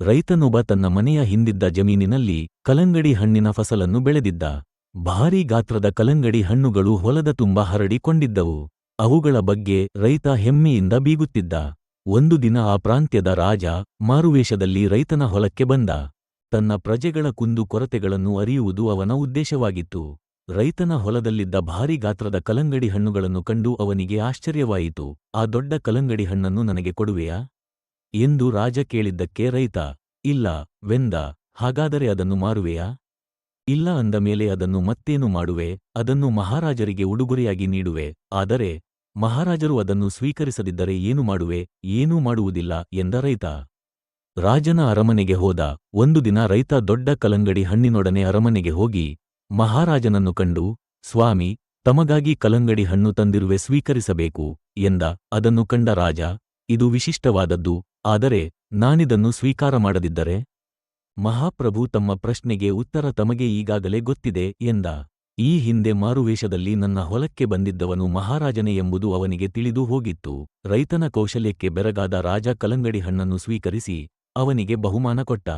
ರೈತನೊಬ್ಬ ತನ್ನ ಮನೆಯ ಹಿಂದಿದ್ದ ಜಮೀನಿನಲ್ಲಿ ಕಲಂಗಡಿ ಹಣ್ಣಿನ ಫಸಲನ್ನು ಬೆಳೆದಿದ್ದ. ಭಾರೀ ಗಾತ್ರದ ಕಲಂಗಡಿ ಹಣ್ಣುಗಳು ಹೊಲದ ತುಂಬ ಹರಡಿಕೊಂಡಿದ್ದವು. ಅವುಗಳ ಬಗ್ಗೆ ರೈತ ಹೆಮ್ಮೆಯಿಂದ ಬೀಗುತ್ತಿದ್ದ. ಒಂದು ದಿನ ಆ ಪ್ರಾಂತ್ಯದ ರಾಜ ಮಾರುವೇಷದಲ್ಲಿ ರೈತನ ಹೊಲಕ್ಕೆ ಬಂದ. ತನ್ನ ಪ್ರಜೆಗಳ ಕುಂದು ಕೊರತೆಗಳನ್ನು ಅರಿಯುವುದು ಅವನ ಉದ್ದೇಶವಾಗಿತ್ತು. ರೈತನ ಹೊಲದಲ್ಲಿದ್ದ ಭಾರೀ ಗಾತ್ರದ ಕಲಂಗಡಿ ಹಣ್ಣುಗಳನ್ನು ಕಂಡು ಅವನಿಗೆ ಆಶ್ಚರ್ಯವಾಯಿತು. ಆ ದೊಡ್ಡ ಕಲಂಗಡಿ ಹಣ್ಣನ್ನು ನನಗೆ ಕೊಡುವೆಯಾ? ಎಂದು ರಾಜ ಕೇಳಿದ್ದಕ್ಕೆ ರೈತ, ಇಲ್ಲ, ವೆಂದ, ಹಾಗಾದರೆ ಅದನ್ನು ಮಾರುವೆಯಾ? ಇಲ್ಲ ಅಂದ ಮೇಲೆ ಅದನ್ನು ಮತ್ತೇನು ಮಾಡುವೆ, ಅದನ್ನು ಮಹಾರಾಜರಿಗೆ ಉಡುಗೊರೆಯಾಗಿ ನೀಡುವೆ, ಆದರೆ ಮಹಾರಾಜರು ಅದನ್ನು ಸ್ವೀಕರಿಸದಿದ್ದರೆ ಏನು ಮಾಡುವೆ, ಏನೂ ಮಾಡುವುದಿಲ್ಲ ಎಂದ ರೈತ. ರಾಜನ ಅರಮನೆಗೆ ಹೋದ, ಒಂದು ದಿನ ರೈತ ದೊಡ್ಡ ಕಲಂಗಡಿ ಹಣ್ಣಿನೊಡನೆ ಅರಮನೆಗೆ ಹೋಗಿ, ಮಹಾರಾಜನನ್ನು ಕಂಡು, ಸ್ವಾಮಿ, ತಮಗಾಗಿ ಕಲಂಗಡಿ ಹಣ್ಣು ತಂದಿರುವೆ ಸ್ವೀಕರಿಸಬೇಕು, ಎಂದ, ಅದನ್ನು ಕಂಡ ರಾಜ, ಇದು ವಿಶಿಷ್ಟವಾದದ್ದು ಆದರೆ ನಾನಿದನ್ನು ಸ್ವೀಕಾರ ಮಾಡದಿದ್ದರೆ? ಮಹಾಪ್ರಭು ತಮ್ಮ ಪ್ರಶ್ನೆಗೆ ಉತ್ತರ ತಮಗೆ ಈಗಾಗಲೇ ಗೊತ್ತಿದೆ ಎಂದ. ಈ ಹಿಂದೆ ಮಾರುವೇಷದಲ್ಲಿ ನನ್ನ ಹೊಲಕ್ಕೆ ಬಂದಿದ್ದವನು ಮಹಾರಾಜನೇ ಎಂಬುದು ಅವನಿಗೆ ತಿಳಿದು ಹೋಗಿತ್ತು. ರೈತನ ಕೌಶಲ್ಯಕ್ಕೆ ಬೆರಗಾದ ರಾಜ ಕಲಂಗಡಿ ಹಣ್ಣನ್ನು ಸ್ವೀಕರಿಸಿ ಅವನಿಗೆ ಬಹುಮಾನ ಕೊಟ್ಟ.